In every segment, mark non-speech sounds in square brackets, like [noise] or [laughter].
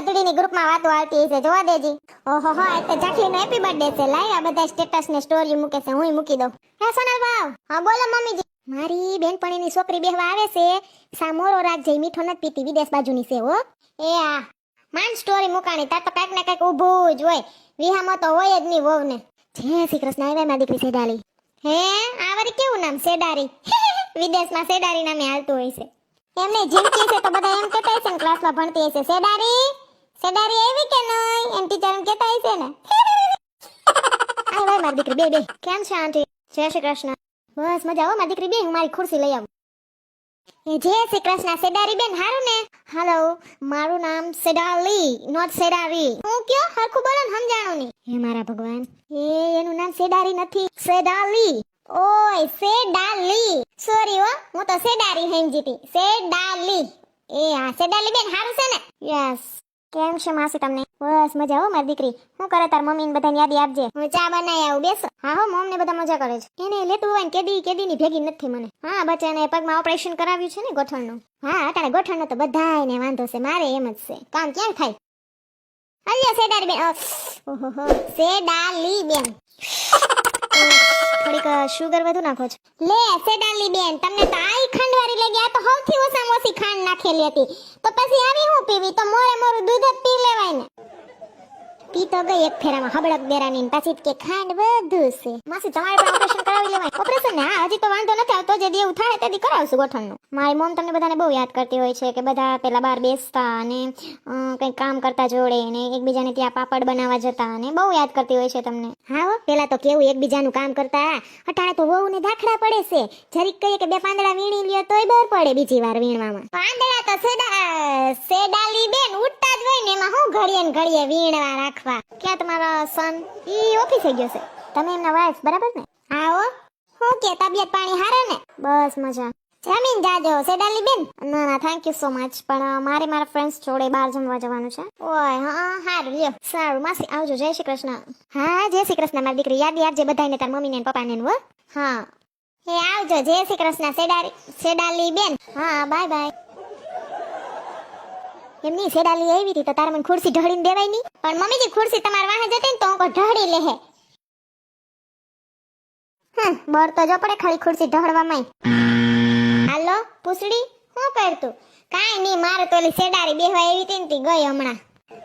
ગધડીની ગ્રુપમાં વાતો આવતી હશે. જોવા દેજી. ઓહો, હો આ તો જાખલીનો હેપી બર્થડે છે. લાય આ બધા સ્ટેટસ ને સ્ટોરી મૂકે છે. હુંય મૂકી દઉં. હે, સોનલ ભાવ? હા, બોલો, મમ્મીજી. મારી બેનપણીની છોકરી બેહવા આવે છે. સામોરો રાખજે મીઠો નથી પીતી, વિદેશ બાજુની છે, હો. એ આ માન સ્ટોરી મુકાણી. તાર તો કાંઈક ને કાંઈક ઊભું જ હોય. વિહામાં તો હોય જ નહીં વહુ ને જય શ્રી કૃષ્ણ. આવે મારી દીકરી સેડાલી હે આ વળી કેવું નામ? સેડારી [laughs] વિદેશમાં સેડારી નામે હાલતું હોય છે. એમને જીવતી છે તો બધા એમ કહેતા ને ક્લાસમાં ભણતી હશે. સેડારી સેડારી આવી કે નહીં? એમ ટીચર એમ કહેતા હશે ને. [laughs] આય ભાઈ મારી દીકરી, બે બે. કેમ છે, આંટી? જય શ્રી કૃષ્ણ. બસ મજા આવો મારી દીકરી બે હું મારી ખુરશી લઈ આવું. એ જય શ્રી કૃષ્ણ સેડારી બેન, હારું ને? હાલો મારું નામ સેડાલી નોટ સેડારી હું કયો? હરખું બોલો ને, સમજાણું ની હે મારા ભગવાન. એ, એનું નામ સેડારી નથી સેડાલી ઓય સેડાલી સોરી હો, હું તો સેડારી હતી. સેડાલી એ, હા સેડાલી બેન, હારું છે ને? યસ કેમ છે માસી તમને? બસ મજા હો મારી દીકરી. હું કરે તાર મમ્મી ને બધાને યાદી આપજે? હું ચા બનાવી આવું બેસો. હા હો મમ ને બધા મજા કરે છે. એને લેતું હોય ને કેદી કેદી ની ભેગી નથી મને. હા બચ્ચાને પગમાં ઓપરેશન કરાવ્યું છે ને ગોઠણનું. હા અટાણે ગોઠણનો તો બધાયને વાંધો છે મારે એમ જ છે. કામ ક્યાં થાય? અલ્યા સેડારી બેન ઓહો સેડાલી બેન થોડીક શુગર વધુ નાખો છો. લે સેડાલી બેન, તમને તો આઈ ખાંડવારી લઈ ગયા તો સૌથી ઓછામાં ઓછી ખાંડ નાખેલી હતી. તો પછી આવી હું પીવી? તો મોરે મોરું દૂધ જ પી લેવાય ને. પી તો ગઈ એક ફેરામાં હબળક બેરાની પાછી કે ખાંડ બધું છે માસી તમારે પણ ઓપરેશન કરાવી લેવાય ઓપરેશન હા હજી તો વાંધો નથી આવતો જે દેવું થાય તેથી કરાવશું ગોઠણનું મારી મોમ તમને બધાને બહુ યાદ કરતી હોય છે કે બધા પેલા બહાર બેસતા અને કંઈક કામ કરતા જોડે ને એકબીજાને ત્યાં પાપડ બનાવવા જતા અને બહુ યાદ કરતી હોય છે તમને હા હો પેલા તો કેવું એકબીજાનું કામ કરતા અટાણે તો વહુ ને દાખલા પડે છે જરીક કહીએ કે બે પાંદડા વીણી લ્યો તોય બર પડે બીજી વાર વીણવામાં પાંદડા તો સેડા સેડાલી બેન ઉઠતા જ હોય ને એમાં હું ઘડીએ ને ઘડીએ વીણવા રાખવા. ક્યાં તમારો સન ઈ ઓફિસે ગયો છે. તમે એમના વાઇફ બરાબર ને? હા હો કે, તબિયત પાણી હારે ને? બસ મજા. જમીન જાજો સેડાલી બેન. ના ના થેન્ક યુ સો મચ પણ મારે મારા ફ્રેન્ડ્સ જોડે બહાર જમવા જવાનું છે. ઓય, હા સારું લ્યો. સારું, માસી, આવજો. જય શ્રી કૃષ્ણ. હા, જય શ્રી કૃષ્ણ, મારી દીકરી. યાદ યાદ આપજે બધાને તાર મમ્મીને પપ્પાને હો. હા. હે, આવજો. જય શ્રી કૃષ્ણ સેડારી સેડાલી બેન. હા, બાય બાય. એમની સેડાલી આવી હતી તો તારે મને ખુરશી ઢળીને દેવાય નહીં. પણ મમ્મીજી, ખુરશી તમારા વાહે જતી ને તો હું ઢળી લેહે હમ, બર તો જો પડે ખાલી ખુરશી ઢળવામાં. હાલો, પૂછડી શું કરતું કાંઈ નહીં, મારે તો ઓલી સેડારી બેહવા એવી હતી ને ગઈ હમણાં.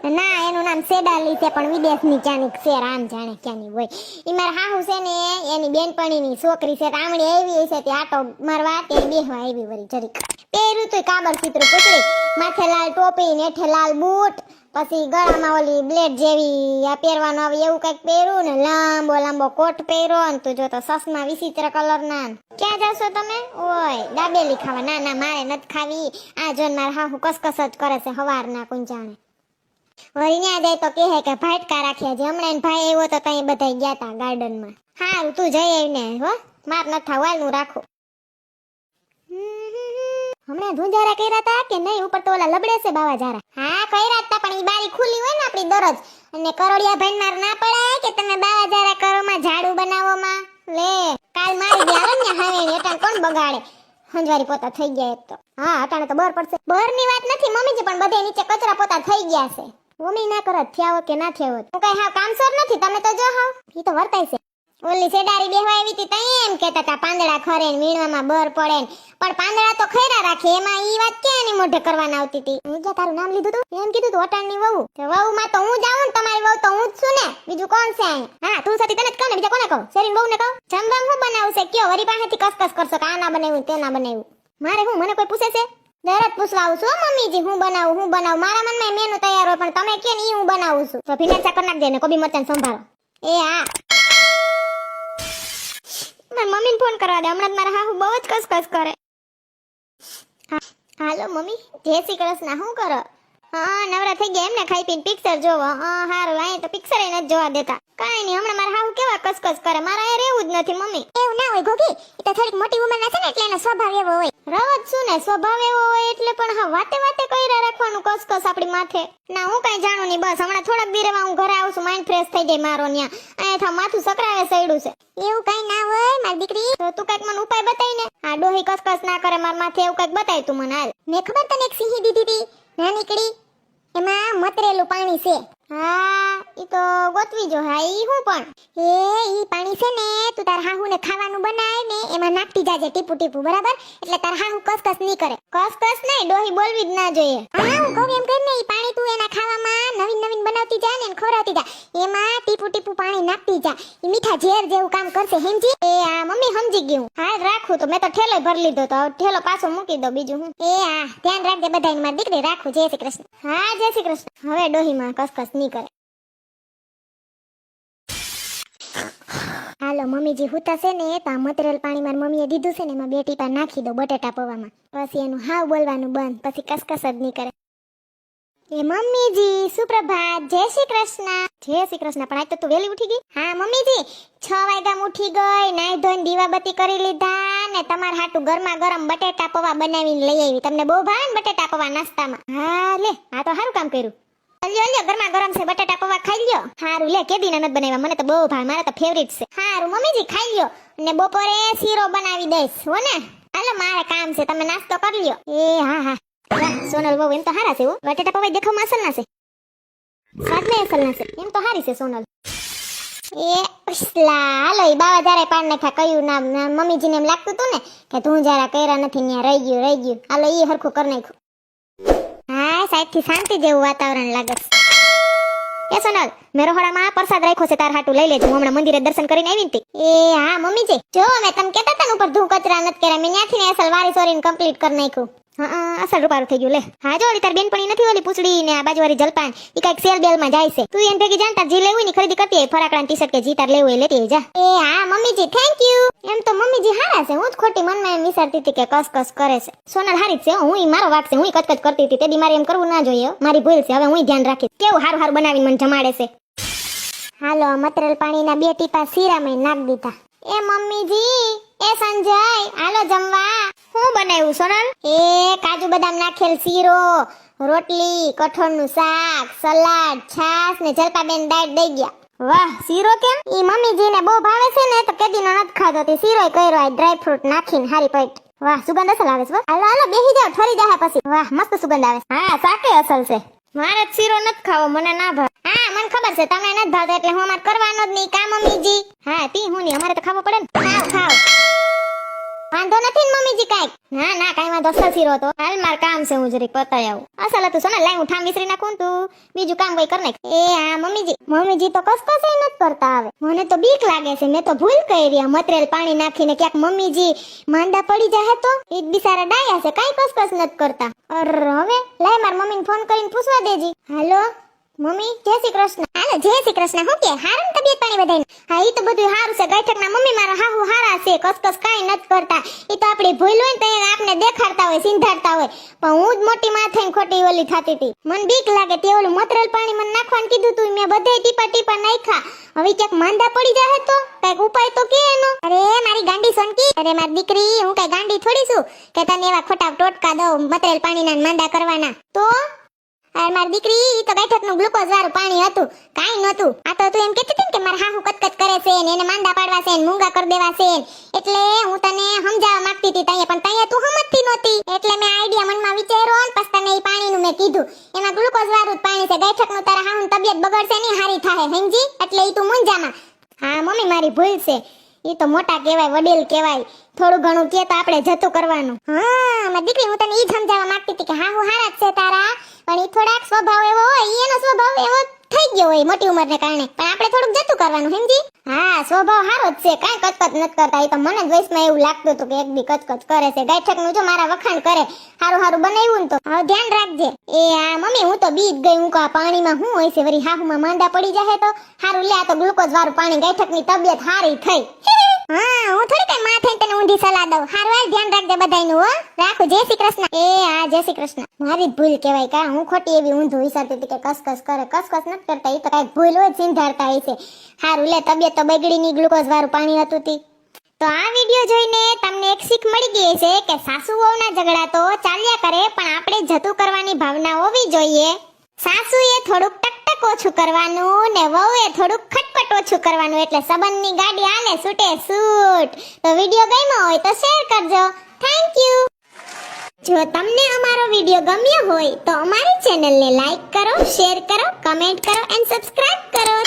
ના, એનું નામ સેડાલી છે, પણ વિદેશની ક્યાંની છે રામ જાણે ક્યાંની હોય. એ મારા હાહુ છે ને, એની બેનપણીની છોકરી છે રામડી આવી છે તે આટો મારવા, તે બેહવા આવી વળી જરીક. પહેર્યું તો કાબર ચિત્ર પૂછડી માથે લાલ ટોપી ને હેઠે લાલ બૂટ, પછી ગળામાં ઓલી બ્લેડ જેવી આ પહેરવાનું આવે એવું કંઈક પહેર્યું ને લાંબો લાંબો કોટ પહેરો ને તું જો તો સસમા વિચિત્ર કલરના ના. ક્યાં જાશો તમે? ઓય, દાબેલી ખાવા. ના ના, મારે નથી ખાવી. આ જોન મારા હાહુ કસકસ જ કરે છે હવારના કોઈ જાણે વળી ન્યા જાય તો કહે કે ભાટકા રાખ્યા છે. હમણાં ભાઈ આવ્યો તો તઈ બધા ગયા તા ગાર્ડનમાં. હારું, તું જઈ આવીને હો. માપ ન થવા હું રાખું. હમણાં ધુંજારા કર્યા હતા કે નહીં? ઉપર તો ઓલા લબડે છે બાવા જારા હા, કર્યા હતા પણ ઈ બારી ખુલી હોય ને આપણી દરજ અને કરોડિયા ભાઈ માર ના પડે કે તમે બાવા જારા કરો માં ઝાડુ બનાવો માં લે, કાલ મારી ગયા ને હવે એટા કોણ બગાડે? હંજવારી પોતા થઈ ગયા એક તો. હા, અટાણે તો બર પડશે. બરની વાત નથી મમ્મીજી, પણ બધે નીચે કચરા પોતા થઈ ગયા છે. મમ્મી ના કરત થયા કે ના થયા હું કઈ હાવ કામસર નથી, તમે તો જો હાવ. ઈ તો વર્તાય છે. ઓલી સેડારી બેહવા આવી હતી તઈ એમ કહેતા હતા પાંદડા ખરે ને વીણવામાં બર પડે ને. પણ પાંદડા તો ખૈરા રાખે, એમાં ઈ વાત કે એની મોઢે કરવાના આવતી હતી? હું ક્યાં તારું નામ લીધું તું? એમ કીધું તું, અટાણની વહુ. તો વહુમાં તો હું જાઉં ને, તમારી વહુ તો હું જ છું ને. બીજું કોણ છે હા, તું સતી તને જ કહું ને, બીજા કોને કહું? શેરીન વહુને કહું? જમવા હું બનાવું છે? કયો, વરી પાસેથી કસકસ કરશો કે આ ના બનાવ્યું તે ના બનાવ્યું? મારે હું, મને કોઈ પૂછે છે? દરજ પૂછવા છું મમ્મીજી, હું બનાવું હું બનાવું? મારા મનમાં મેનુ તૈયાર હોય, પણ તમે કે ને, ઈ હું બનાવું છું. તો ભીના ચાકર નાખ ને, કોબી મરચાં સંભાળો એ હા મારી મમ્મીને ફોન કરવા દે, હમણાં મારા હાહુ બહુ જ કસકસ કરે. હાલો, મમ્મી. જય શ્રી કૃષ્ણ શું કરો? હા, નવરા થઈ ગયા, એમને ખાઈ પીને પિક્ચર જોવો. હા, હારું અહીં તો પિક્ચર નથી જોવા દેતા. કાંઈ નહીં હમણાં મારા હાવ કેવા કસકસ કરે. મારા એ રહેવું જ નથી મમ્મી. એવું ના હોય ગોગી એ તો થોડીક મોટી ઉંમરના છે ને એટલે એનો સ્વભાવ એવો હોય. રવત શું ને સ્વભાવ એવો હોય એટલે પણ હા વાતે વાતે કઈરા રાખવાનું કસકસ આપણી માથે. ના હું કાંઈ જાણું નહીં બસ. હમણાં થોડાક દીરેમાં હું ઘરે આવું છું માઇન્ડ ફ્રેશ થઈ જાય મારો ન્યા. અહીંયા થા માથું સકરાવે સૈડું છે. એવું કઈ ના હોય મારી દીકરી? તો તું કંઈક મને ઉપાય બતાવી ને. આ ડોહી કસકસ ના કરે મારા માથે એવું કંઈક બતાય તું મને હાલ. મેં ખબર તને એક સિંહી દીધી હતી નાનીકડી? એમાં મતરેલું પાણી છે. હા ઈ તો ગોતવી જો, હા, ઈ હું પણ. હે, ઈ પાણી છે ને, તું તાર હાહુ ને ખાવાનું બનાય ને, એમાં નાખતી જાજે ટીપુ ટીપુ, બરાબર? એટલે તાર હાહુ કસકસ નહીં કરે. કસકસ નહીં, ડોહી બોલવી જ ના જોઈએ. હા, હું કહું એમ કરીને ઈ પાણી તું એના ખાવામાં નવીન નવીન બનાવતી જા ને ખવડાવતી જા. એમાં ટીપુ ટીપુ પાણી નાખતી જા. ઈ મીઠા ઝેર જેવું કામ કરશે, હેમજી? એ, આ મમ્મી સમજી ગયું. હા રાખું તો, મેં તો ઠેલો ભરી લીધો તો ઠેલો પાછો મૂકી દો બીજું હું. એ હા ધ્યાન રાખજે બધાને મારી દીકરી, રાખું. જય શ્રી કૃષ્ણ. હા, જય શ્રી કૃષ્ણ. હવે ડોહીમાં કસકસ નહીં કરે. હાલો મમ્મીજી હુતા છે ને તો આ મતરેલ પાણી મારી મમ્મીએ દીધું છે ને એમાં બે ટીપા નાખી દો બટેટા પવામાં. પછી એનું હાવ બોલવાનું બંધ, પછી કસકસ જ નહીં કરે એ મમ્મીજી, સુપ્રભાત, જય શ્રી કૃષ્ણ. જય શ્રી કૃષ્ણ, પણ આજ તો તું વહેલી ઉઠી ગઈ? હા, મમ્મીજી, છ વાગ્યામાં ઉઠી ગઈ, નાઈ ધોઈને દીવાબત્તી કરી લીધા ને તમારા હાટું ગરમા ગરમ બટેટા પૌવા બનાવીને લઈ આવી. તમને બહુ ભાવે ને બટેટા પૌવા નાસ્તામાં? હા, લે, આ તો સારું કામ કર્યું. ગરમા છે, બટાટા પૌવા ખાઈ લ્યો. હારું, લે, કેદીના નથી બનાવ્યા. મને તો બહુ ભાવ, મારા તો ફેવરિટ છે. હારું, મમ્મીજી, ખાઈ લ્યો. ને બપોરે શીરો બનાવી દઈશ, હો ને? હાલો, મારે કામ છે, તમે નાસ્તો કરી લ્યો. એ, હા હા. સોનલ બહુ, એમ તો હારા છે બટેટા પૌવા દેખાવમાં અસલ ના છે. ને અસલ ના છે. એમ તો હારી છે, સોનલ. એ હાલો, એ બાવા જ્યારે પાડ નાખ્યા, કયું નામ મમ્મીજીને એમ લાગતું હતું ને, કે તું જરા કર્યા નથી ત્યાં રહી ગયું રહી ગયું. હાલો એ હરખું કરી નાખ્યું. હા સાહેબથી શાંતિ જેવું વાતાવરણ લાગે છે. એ સોનલ મેં રહોડામાં પ્રસાદ રાખ્યો છે, તાર હાટું લઈ લેજો. હમણાં મંદિરે દર્શન કરીને આવી હતી એ, હા મમ્મીજી જો. મેં તમે કહેતા હતા ઉપર ધૂ કચરા નથી કર્યા. મેં ત્યાંથી ને અસલ વારી સોરીને કમ્પ્લીટ કરી નાખ્યું. હા અસલ રૂપારું થઈ ગયું, લે. હા, જો તાર બેનપણી નથી ઓલી પૂછડી ને આ બાજુવાળી જલપાન એ કાંઈક સેલ બેલમાં જાય છે. તું એને ભેગી જાણતા જે લેવું ની ખરીદી કરતી ફરાકડા ટી શર્ટ કે જી તાર લેવું એ લેતી જા. એ, હા મમ્મીજી થેન્ક યુ એમ તો મમ્મીજી હારા છે. હું જ ખોટી મનમાં એમ વિચારતી હતી કે કસ કસ કરે છે. સોનલ હારી છે, હું. મારો વાક છે. હું કચકચ કરતી હતી. તેદી મારે એમ કરવું ના જોઈએ મારી ભૂલ છે. હવે હું ધ્યાન રાખીશ. કેવું હારું હારું બનાવીને મને જમાડે છે. હાલો મતરેલ પાણીના બે ટીપા શીરામાં નાખ દીધા. એ મમ્મીજી, એ સંજય, હાલો જમવા. હું બનાવ્યું, સોનલ? એ કાજુ બદામ નાખેલ શીરો, રોટલી, કઠોળનું શાક, સલાડ, છાશ ને જલપાબેન દાળ દઈ ગયા. વાહ, શીરો કેમ? ઈ મમ્મીજીને બહુ ભાવે છે ને, તો કેદીનો નથી ખાધો. તે શીરો કર્યો, આ ડ્રાય ફ્રૂટ નાખીને હારી પેટ વાહ, સુગંધ અસલ આવે છે. હાલો હાલો, બેહી જાવ ઠરી જાય પછી. વાહ, મસ્ત સુગંધ આવે હા સાકે અસલ છે. મારે શીરો નથી ખાવો, મને ના ભાવ. હા, મને ખબર છે, તમને નથી ભાવતો, એટલે હું અમારે કરવાનો જ નહીં. કા મમ્મીજી. હા, તી, હું નહીં, અમારે તો ખાવો પડે ને. ખાવ ખાવ વાંધો નથી ને મમ્મીજી કાંઈક? ના ના, કાંઈ વાંધો, અસલ શીરો હતો. હાલ માર કામ છે, હું જરીક પતાઈ આવું. અસલ હતું, સોના, લાઈ, હું ઠામ વિસરી નાખું તું. બીજું કામ કોઈ કર નાખ એ, હા, મમ્મીજી. મમ્મીજી તો કસકસે નથી કરતા આવે મને તો બીક લાગે છે, મેં તો ભૂલ કરી મતરેલ પાણી નાખીને ક્યાંક મમ્મીજી માંદા પડી જાય તો? એ જ બિચારા ડાયા છે, કાંઈ કસકસ નથી કરતા. અર હવે લાય માર મમ્મીને ફોન કરીને પૂછવા દેજી. હાલો મમ્મી જય શ્રી કૃષ્ણ. હાલો જય શ્રી કૃષ્ણ. હું કે હારું તબિયત પાણી બધાય હા, ઈ તો બધું હારું છે. ગઈઠકના મમ્મી મારા હાહુ હારા છે. કસકસ કાંઈ નથી કરતા. ઈ તો આપણી ભૂલ હોય તો આપને દેખાડતા હોય, સિંધાડતા હોય. પણ હું જ મોટી માં ખોટી ઓલી ખાતી હતી મને બીક લાગે તે ઓલું મતરલ પાણી મને નાખવાનું કીધું તું મેં બધે ટીપા ટીપા નાખ્યા. હવે ક્યાંક માંદા પડી જાય તો? કંઈક ઉપાય તો કે એનો? અરે, મારી ગાંડી સોનકી અરે, મારી દીકરી, હું કઈ ગાંડી થોડી છું? કે તને એવા ખોટા ટોટકા દઉં, મતરેલ પાણીના ને માંદા કરવાના. તો? અરે, મારી દીકરી, ઈ તો બેઠકનું ગ્લુકોઝ વાળું પાણી હતું. કાઈ નહોતું. આ તો તું એમ કહેતી હતી કે મારા હાહુ કટકટ કરે છે ને એને માંદા પાડવા છે ને મૂંગા કરી દેવા છે એટલે હું તને સમજાવવા માંગતી હતી તઈએ, પણ તઈએ તું સમજતી નહોતી. એટલે મેં આઈડિયા મનમાં વિચાર્યો ને, પછી તને ઈ પાણીનું મેં કીધું. એમાં ગ્લુકોઝ વાળું પાણી છે. બેઠકનું તારા હાહુ તબિયત બગડશે નહીં હારી થાય સમજી એટલે ઈ તું મૂંઝામાં. હા, મમ્મી, મારી ભૂલ છે. ઈ તો મોટા કહેવાય, વડીલ કહેવાય. થોડું ઘણું કે તો આપણે જતું કરવાનું. હા, મારી દીકરી, હું તને ઈ સમજાવવા માંગતી હતી કે હા, હું હારા છે તારા. પણ ઈ થોડાક સ્વભાવ એવો હોય એનો સ્વભાવ એવો થઈ ગયો હોય મોટી ઉંમરને કારણે. પણ આપણે થોડુંક જતું કરવાનું સમજી હા સ્વભાવ સારો જ છે. કાંઈ કચકચ નથી કરતા. એ તો મને જ વયસમાં એવું લાગતું હતું કે એક બી કચકચ કરે છે. ગાયઠકનું જો મારા વખાણ કરે સારું સારું બનાવ્યું ને તો. હવે ધ્યાન રાખજે. એ આ મમ્મી હું તો બીજ ગઈ. હું આ પાણીમાં હું હોય છે? વરી હાહુમાં માંદા પડી જાય તો. સારું લે આ તો ગ્લુકોઝ વાળું પાણી. ગાયઠકની તબિયત સારી થઈ. [laughs] હા હું થોડી કઈ માથે તને ઊંધી સલાહ દઉં. હારું હાલ ધ્યાન રાખજે બધાયનું હો. રાખું. જય શ્રી કૃષ્ણ. એ હા જય શ્રી કૃષ્ણ. મારી ભૂલ કહેવાય કા. હું ખોટી એવી ઊંધું વિચારતી હતી કે કસકસ કરે. કસકસ નથી કરતા. એ તો કાંઈક ભૂલ હોય સિંધારતા હોય છે. સારું લે તબિયત તો બગડી ની ગ્લુકોઝ વાળું પાણી હતું તી. તો આ વિડિયો જોઈને તમને એક શીખ મળી ગઈ છે કે સાસુ વહુના ઝઘડા તો ચાલ્યા કરે, પણ આપણે જતું કરવાની ભાવના હોવી જોઈએ. સાસુએ થોડુંક ટકટક ઓછું કરવાનું ને વહુએ થોડુંક ખટપટ ઓછું કરવાનું, એટલે સંબંધની ગાડી હાલે છૂટે છૂટ તો વિડિયો ગમ્યો હોય તો શેર કરજો. થેન્ક યુ જો તમને અમારો વીડિયો ગમ્યો હોય તો અમારી ચેનલને લાઈક કરો, શેર કરો, કમેન્ટ કરો એન્ડ સબસ્ક્રાઇબ કરો.